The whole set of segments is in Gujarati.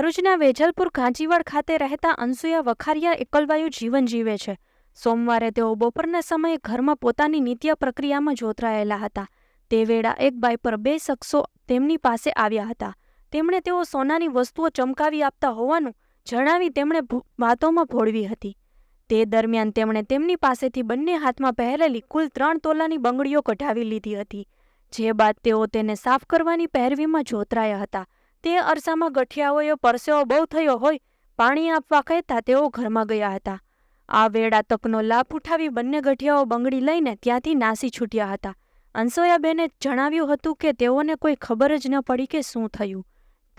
ભરૂચના વેજલપુર કાંજીવાડ ખાતે રહેતા અનસુયા વખારિયા એકલવાયુ જીવન જીવે છે. સોમવારે તેઓ બપોરના સમયે ઘરમાં પોતાની નિત્ય પ્રક્રિયામાં જોતરાયેલા હતા. તે વેળા એક બાઈ પર બે શખ્સો તેમની પાસે આવ્યા હતા. તેમણે તેઓ સોનાની વસ્તુઓ ચમકાવી આપતા હોવાનું જણાવી તેમણે વાતોમાં ભોળવી હતી. તે દરમિયાન તેમણે તેમની પાસેથી બંને હાથમાં પહેરેલી કુલ ત્રણ તોલાની બંગડીઓ કઢાવી લીધી હતી, જે બાદ તેઓ તેને સાફ કરવાની પહેરવીમાં જોતરાયા હતા. તે અરસામાં ગઠિયાઓએ પરસેવો બહુ થયો હોય, પાણી આપવા કહેતા તેઓ ઘરમાં ગયા હતા. આ વેળા તકનો લાભ ઉઠાવી બંને ગઠિયાઓ બંગડી લઈને ત્યાંથી નાસી છૂટ્યા હતા. અંસોયાબેને જણાવ્યું હતું કે તેઓને કોઈ ખબર જ ન પડી કે શું થયું.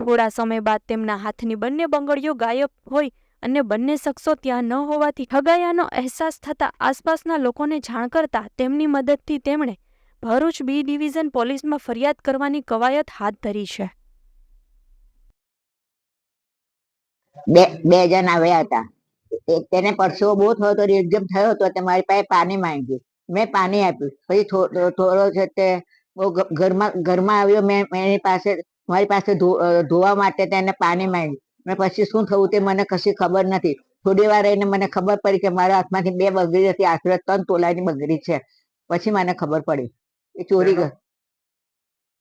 થોડા સમય બાદ તેમના હાથની બંને બંગડીઓ ગાયબ હોય અને બંને શખ્સો ત્યાં ન હોવાથી ઠગાયાનો અહેસાસ થતાં આસપાસના લોકોને જાણ કરતા તેમની મદદથી તેમણે ભરૂચ બી ડિવિઝન પોલીસમાં ફરિયાદ કરવાની કવાયત હાથ ધરી છે. બે બે જણ આવ્યા હતા. તેને પરસેવો બહુ થયો હતો એકદમ થયો હતો તે મારી પાસે પાણી માંગ્યું મેં પાણી આપ્યું. પછી થોડો છે તે ઘરમાં ઘરમાં આવ્યો મેં એની પાસે મારી પાસે ધોવા માટે તેને પાણી માંગ્યું. મેં પછી શું થયું તે મને કશી ખબર નથી. થોડી વાર રહીને મને ખબર પડી કે મારા હાથમાંથી બે બગડી હતી. આશરે ત્રણ તોલાની બગડી છે. પછી મને ખબર પડી. એ ચોરી કર-